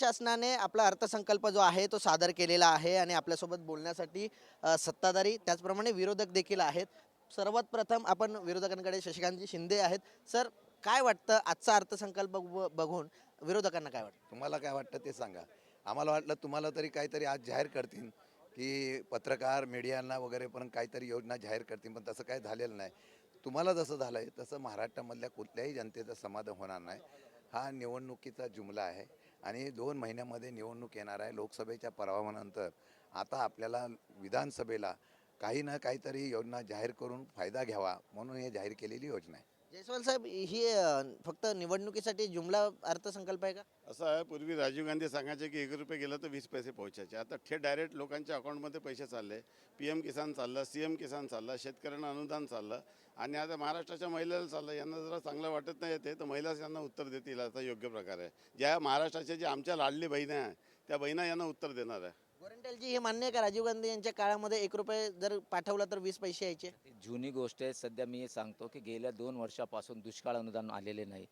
शासनाने आपला अर्थसंकल्प जो आहे तो सादर केलेला आहे आणि आपल्यासोबत बोलण्यासाठी सत्ताधारी त्याचप्रमाणे विरोधक देखील आहेत. सर्वात प्रथम आपण विरोधकांकडे शशिकांतजी शिंदे आहेत. सर काय वाटतं आजचा अर्थसंकल्प ब- बघून विरोधकांना काय वाटतं? तुम्हाला काय वाटतं ते सांगा. आम्हाला वाटलं तुम्हाला तरी काहीतरी आज जाहीर करतील की पत्रकार मीडियांना वगैरे पण काहीतरी योजना जाहीर करतील पण तसं काही झालेलं नाही. तुम्हाला जसं झालं आहे तसं महाराष्ट्रामधल्या कुठल्याही जनतेचं समाधान होणार नाही. हा निवडणुकीचा जुमला आहे. आणि दोन महिन्यामध्ये निवडणूक येणार आहे लोकसभेच्या पराभवानंतर. आता आपल्याला विधानसभेला काही ना काहीतरी योजना जाहीर करून फायदा घ्यावा म्हणून हे जाहीर केलेली योजना आहे. जयस्वाल साहेब ही फक्त निवडणुकीसाठी जुमला अर्थसंकल्प आहे का? असं आहे पूर्वी राजीव गांधी सांगायचे की एक रुपये गेलं तर वीस पैसे पोहोचायचे. आता थेट डायरेक्ट लोकांच्या अकाउंटमध्ये पैसे चालले. पी एम किसान चाललं सी एम किसान चाललं शेतकऱ्यांना अनुदान चाललं आणि आता महाराष्ट्राच्या महिलेला चाललं. यांना जरा चांगलं वाटत नाही येते तर महिलाच यांना उत्तर देतील. असा योग्य प्रकार आहे. ज्या महाराष्ट्राच्या ज्या आमच्या लाडली बहिणी आहे त्या बहिणा यांना उत्तर देणार आहे. गोरंट्यालजी हे मान्य आहे का? राजीव गांधी यांच्या काळामध्ये एक रुपये जर पाठवला तर वीस पैसे यायचे. जुनी गोष्ट आहे. सध्या मी हे सांगतो की गेल्या दोन वर्षापासून दुष्काळ अनुदान आलेले नाही.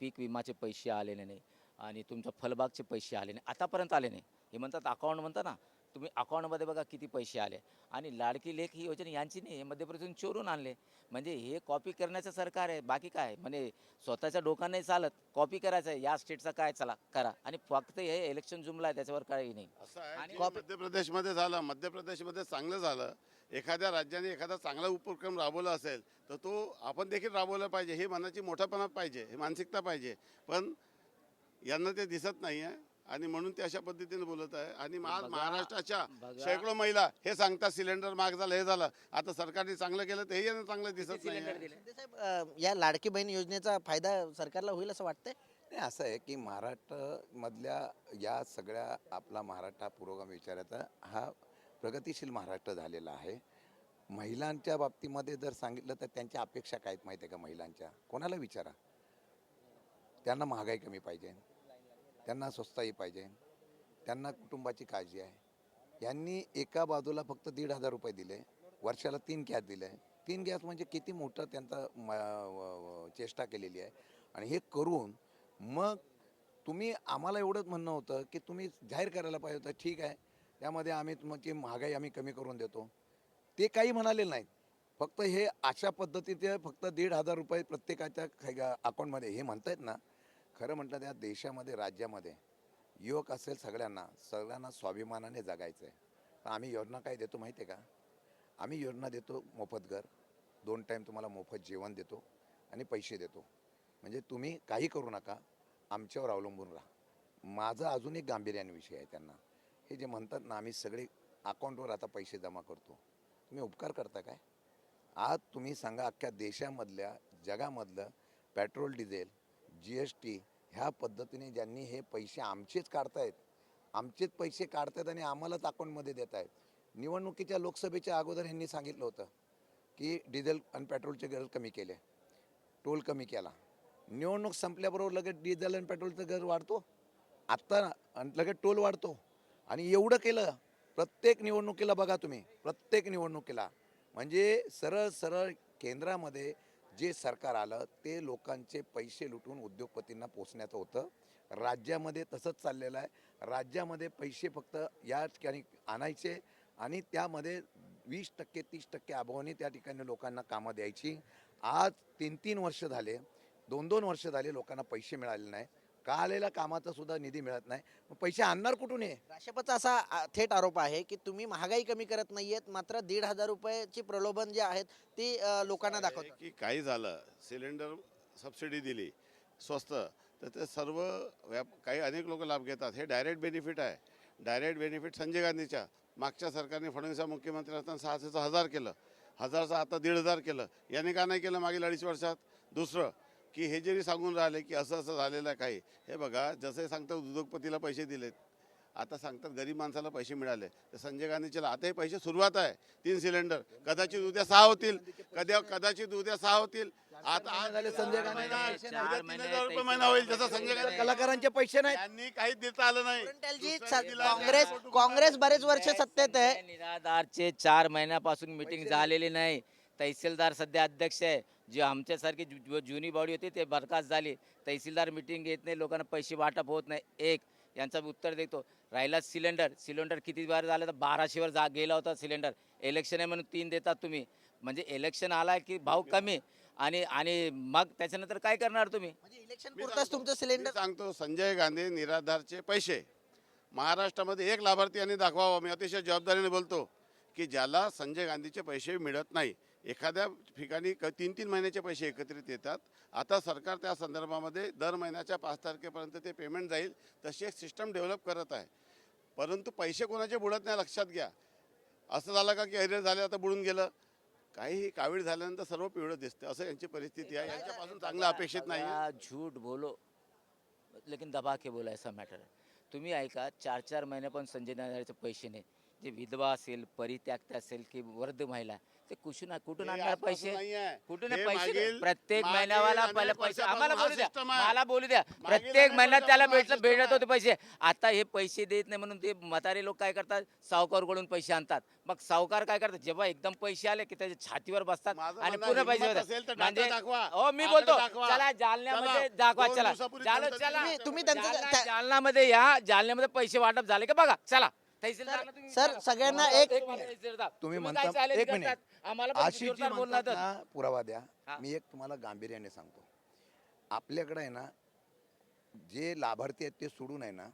पीक विमाचे पैसे आलेले नाही. आणि तुमच्या फलबागचे पैसे आले नाही. आतापर्यंत आले नाही. हे म्हणतात अकाउंट म्हणता ना तुम्ही अकाउंटमध्ये बघा किती पैसे आले. आणि लाडकी लेख ही योजना यांची नाही हे मध्य प्रदेशून चोरून आणले. म्हणजे हे कॉपी करण्याचं सरकार आहे बाकी काय? म्हणजे स्वतःच्या डोका नाही चालत कॉपी करायचं आहे या स्टेटचा काय चला करा. आणि फक्त हे इलेक्शन जुमला आहे त्याच्यावर काही नाही. आणि- मध्य प्रदेशमध्ये झालं मध्य प्रदेशमध्ये चांगलं झालं. एखाद्या राज्याने एखादा चांगला उपक्रम राबवला असेल तर तो आपण देखील राबवला पाहिजे ही मनाची मोठेपणा पाहिजे ही मानसिकता पाहिजे. पण यांना ते दिसत नाही आहे आणि म्हणून ते अशा पद्धतीने बोलत आहे. आणि आज महाराष्ट्राच्या शेकडो महिला हे सांगतात सिलेंडर महाग झालं हे झालं. आता सरकारने चांगलं केलं तर हे यांना चांगलं दिसत नाही या लाडकी बहीण योजनेचा फायदा सरकारला होईल असं वाटतंय? नाही असं आहे की महाराष्ट्रामधल्या या सगळ्या आपला महाराष्ट्र हा पुरोगामी विचाराचा हा प्रगतिशील महाराष्ट्र झालेला आहे. महिलांच्या बाबतीमध्ये जर सांगितलं तर त्यांच्या अपेक्षा काय आहेत माहिती आहे का महिलांच्या? कोणाला विचारा? त्यांना महागाई कमी पाहिजे. त्यांना स्वस्ताही पाहिजे. त्यांना कुटुंबाची काळजी आहे. यांनी एका बाजूला फक्त दीड हजार रुपये दिले. वर्षाला तीन गॅस दिले. तीन गॅस म्हणजे किती मोठं त्यांचा म- चेष्टा केलेली आहे. आणि हे करून मग तुम्ही आम्हाला एवढंच म्हणणं होतं की तुम्ही जाहीर करायला पाहिजे होतं. ठीक आहे. त्यामध्ये आम्ही तुमची महागाई आम्ही कमी करून देतो. ते काही म्हणाले नाहीत. फक्त हे अशा पद्धतीचे फक्त दीड हजार रुपये प्रत्येकाच्या अकाउंटमध्ये हे म्हणतायत ना खरं म्हटलं त्या देशामध्ये राज्यामध्ये युवक असेल सगळ्यांना सगळ्यांना स्वाभिमानाने जगायचं आहे तर आम्ही योजना काय देतो माहिती आहे का? आम्ही योजना देतो मोफत घर दोन टाईम तुम्हाला मोफत जेवण देतो आणि पैसे देतो. म्हणजे तुम्ही काही करू नका आमच्यावर अवलंबून राहा. माझा अजून एक गांभीर्याने विषय आहे त्यांना. हे जे म्हणतात ना आम्ही सगळे अकाउंटवर आता पैसे जमा करतो. तुम्ही उपकार करता काय? आज तुम्ही सांगा अख्ख्या देशामधल्या जगामधलं petrol diesel G S T ह्या पद्धतीने ज्यांनी हे पैसे आमचेच काढतायत आमचेच पैसे काढतायत आणि आम्हालाच अकाउंटमध्ये देत आहेत निवडणुकीच्या लोकसभेच्या अगोदर ह्यांनी सांगितलं होतं की डिझेल आणि पेट्रोलचे दर कमी केले टोल कमी केला. निवडणूक संपल्याबरोबर लगेच डिझेल आणि पेट्रोलचं दर वाढतो. आत्ता लगेच टोल वाढतो. आणि एवढं केलं प्रत्येक निवडणुकीला बघा तुम्ही प्रत्येक निवडणुकीला. म्हणजे सरळ सरळ केंद्रामध्ये जे सरकार आलं ते लोकांचे पैसे लुटून उद्योगपतींना पोचण्याचं होतं. राज्यामध्ये तसंच चाललेलं आहे. राज्यामध्ये पैसे फक्त या ठिकाणी आणायचे आणि त्यामध्ये वीस टक्के तीस टक्के अभावाने त्या ठिकाणी लोकांना कामं द्यायची. आज तीन तीन वर्ष झाले. दोन दोन वर्ष झाले लोकांना पैसे मिळाले नाही. का आलेल्या कामाचा सुद्धा निधी मिळत नाही. मग पैसे आणणार कुठून आहे भाजपचा असा आ, थेट आरोप आहे की तुम्ही महागाई कमी करत नाहीयेत मात्र दीड हजार रुपयाची प्रलोभन जे आहेत ती अ, लोकांना आहे दाखवतात. की काही झालं सिलेंडर सबसिडी दिली स्वस्त तर ते सर्व व्याप काही अनेक लोक लाभ घेतात. हे डायरेक्ट बेनिफिट आहे. डायरेक्ट बेनिफिट संजय गांधीच्या मागच्या सरकारने फडणवीस हा मुख्यमंत्री असताना सहाशेचं हजार केलं. हजारचं आता दीड हजार केलं. याने का नाही केलं मागील अडीच वर्षात? दुसरं की हे जरी सांगून राहिले की असं असं झालेलं आहे काही हे बघा जसे सांगतात उद्योगपतीला पैसे दिलेत आता सांगतात गरीब माणसाला पैसे मिळाले तर संजय गांधीचे आता हे पैसे सुरुवात आहे तीन सिलेंडर कदाचित उद्या सहा होतील कद्या कदाचित उद्या सहा होतील आता आज झाले संजय गांधी महिना तीन हजार रुपये होईल जसा संजय गांधी कलाकारांचे पैसे नाहीत. यांनी काहीच देता आलं नाही. काँग्रेस काँग्रेस बरेच वर्ष सत्तेत आहे. निराधारचे चार महिन्यापासून मिटिंग झालेली नाही. तहसीलदार सध्या अध्यक्ष आहे. जे आमच्यासारखी जु- जु- जुनी बॉडी होती ते बरखास्त झाली. तहसीलदार मिटिंग घेत नाही लोकांना पैसे वाटप होत नाही. एक यांचा उत्तर देतो. राहिला सिलेंडर सिलेंडर किती बार झालं तर बाराशेवर जा गेला होता सिलेंडर इलेक्शन आहे म्हणून तीन देतात तुम्ही. म्हणजे इलेक्शन आला की भाव कमी. आणि आणि मग त्याच्यानंतर काय करणार तुम्ही? म्हणजे इलेक्शन मी पुरताच तुमचं सिलेंडर सांगतो संजय गांधी निराधारचे पैसे. महाराष्ट्रामध्ये एक लाभार्थी यांनी दाखवावा मी अतिशय जबाबदारीने बोलतो. की ज्याला संजय गांधीचे पैसे मिळत नाही. एखाद्या ठिकाणी क तीन तीन महिन्याचे पैसे एकत्रित येतात. आता सरकार त्या संदर्भामध्ये दर महिन्याच्या पाच तारखेपर्यंत ते पेमेंट जाईल. तशी एक सिस्टम डेव्हलप करत आहे. परंतु पैसे कोणाचे बुडत नाही लक्षात घ्या. असं झालं का की अरे झाले आता बुडून गेलं? काही कावीळ झाल्यानंतर सर्व पिवळं दिसतं. असं यांची परिस्थिती आहे. यांच्यापासून चांगलं अपेक्षित नाही. झूट झूठ बोलो. लेकिन दबा के बोला ऐसा मॅटर आहे. तुम्ही ऐका चार चार महिने पण संजय नायराचे पैसे नाही. जे विधवा असेल परित्यागता असेल की वृद्ध महिला ते कुठून कुठून आणणार पैसे. कुठून पैसे प्रत्येक महिन्यावाला पहिले पैसे आम्हाला बोलू द्या. मला बोलू द्या. प्रत्येक महिन्यात त्याला भेटलं भेटत होते पैसे. आता हे पैसे देत नाही म्हणून ते म्हातारे लोक काय करतात? सावकारकडून पैसे आणतात. मग सावकार काय करतात? जेव्हा एकदम पैसे आले की त्याच्या छातीवर बसतात आणि पुन्हा पैसे म्हणजे. हो मी बोलतो. चला जालन्यामध्ये. दाखवा. चला चालो. चला तुम्ही- तुम्ही त्यांचं- जालना- त्या- जालन्यामध्ये या. जालन्यामध्ये पैसे वाटप झाले का बघा. चला. तहसीलदारला तुम्ही सर, विचारा. सगळ्यांना एक- तहसीलदार. तुम्ही काय म्हणता चालेल एक मिनिट? आम्हाला पण अशी जी जोरदार बोलणार म्हणतात तर. ना पुरावा द्या. हा. मी एक तुम्हाला गांभीर्याने सांगतो. आपल्याकडे आहे ना जे लाभार्थी आहेत ते सोडून आहे ना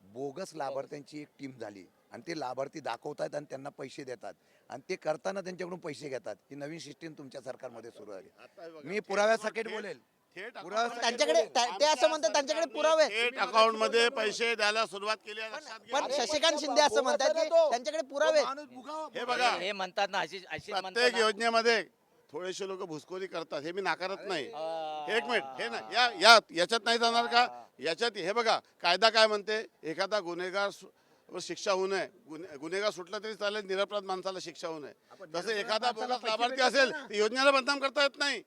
बोगस लाभार्थ्यांची एक टीम झाली. आणि ते लाभार्थी दाखवतात आणि त्यांना पैसे देतात. आणि ते करताना त्यांच्याकडून पैसे घेतात. ही नवीन सिस्टीम तुमच्या सरकारमध्ये सुरू झाली. मी थेट- बोलेल. त्यांच्याकडे त्या- ते असं म्हणतात त्यांच्याकडे पुरावे. थेट अकाउंटमध्ये पैसे द्यायला सुरुवात केली आहे, लक्षात घ्या. पण शशिकांत शिंदे असं म्हणतात की त्यांच्याकडे पुरावे. आहेत. हे बघा. हे म्हणतात ना अशी अशी प्रत्येक योजनेमध्ये थोडेसे लोक घुसखोरी करतात. हे मी नाकारत नाही. एक मिनिट. हे ना या या याच्यात नाही जाणार का? याच्यात हे बघा कायदा काय म्हणते? एखादा गुन्हेगार सु- वर शिक्षा होऊ नये. गुन्हे- गुन्हेगार सुटला तरी चालेल निरपराध माणसाला शिक्षा होऊ नये. तसं एखादा बोगस लाभार्थी असेल तर योजनेला बदनाम करता येत नाही.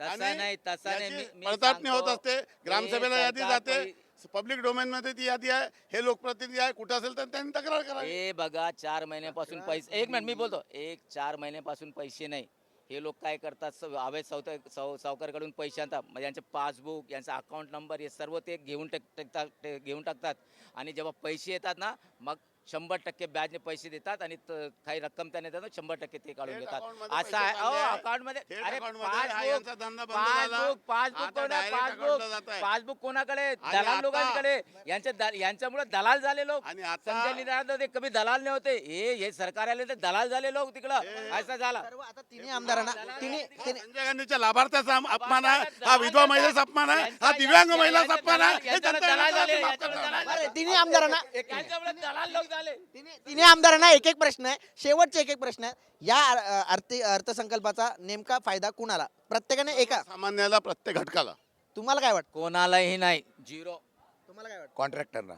तसं नाही तसं नाही. मी- मी पडताळणी होत सांगतो, असते ग्रामसभेला हे यादी जाते पब्लिक डोमेन मध्ये ती यादी आहे हे लोकप्रतिनिधी आहे कुठं असेल तर त्यांनी तक्रार करावी. हे बघा चार महिन्यापासून पैसे एक मिनिट मी बोलतो एक चार महिन्यापासून पैसे नाही. हे लोक काय करतात स- अवैध सावता साव सावकारकडून पैसे आणतात. मग यांचे पासबुक यांचा अकाउंट नंबर हे सर्व ते घेऊन टाक टाकतात ते घेऊन टाकतात. आणि जेव्हा पैसे येतात ना मग शंभर टक्के ब्याजने पैसे देतात आणि त- काही रक्कम त्यांनी देतात शंभर टक्के ते काढून थेट घेतात. असं आहे. चालले आहे. अकाउंटमध्ये थेट अरे हा पासबुक यांचा धंदा बंद झाला. पासबुक पासबुक आता कोण आहे? direct account ला जात पासबुक आहे. पासबुक कोणाकडे दलाल आता- लोकांकडे. यांच्या यांच्यामुळे दलाल झाले लोक. आणि आता- संजय ते कमी दलाल नाही होते. हे हे सरकार आले तर दलाल झाले लोक तिकडं. असं झाला. सर्व आता तिन्ही आमदारांना तिन्ही तिन्ही संजय गांधीच्या लाभार्थ्याचा अपमान आहे. हा विधवा महिलेचा अपमान आहे. हा दिव्यांग महिलाचा अपमान आहे. हे जनता दलाल झाले. यांना माफ यांच्यामुळे करणार दलाल नाही. बरं, तिन्ही आमदारांना यांच्यामुळे दलाल लोक झाले तिन्ही तिन्ही आमदारांना एक एक प्रश्न आहे. शेवटचे एक एक प्रश्न आहे या अ- अर्थ अर्थसंकल्पाचा नेमका फायदा कुणाला? प्रत्येकाने एका सामान्याला प्रत्येक घटकाला. तुम्हाला काय वाटतं? कोणालाही नाही. झिरो तुम्हाला काय वाटतं? कॉन्ट्रॅक्टरना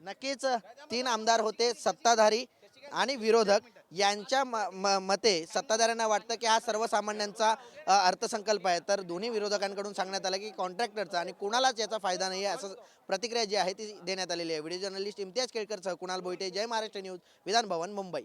नक्कीच तीन आमदार होते सत्ताधारी आणि विरोधक. यांच्या म- म- मते सत्ताधाऱ्यांना वाटतं की हा सर्वसामान्यांचा अर्थसंकल्प आहे. तर दोन्ही विरोधकांकडून सांगण्यात आलं की कॉन्ट्रॅक्टरचा आणि कुणालाच याचा फायदा नाही आहे असं प्रतिक्रिया जी आहे ती देण्यात आलेली आहे. व्हिडिओ जर्नलिस्ट इम्तियाज केळकर सह कुणाल बोईटे जय महाराष्ट्र न्यूज विधान भवन मुंबई.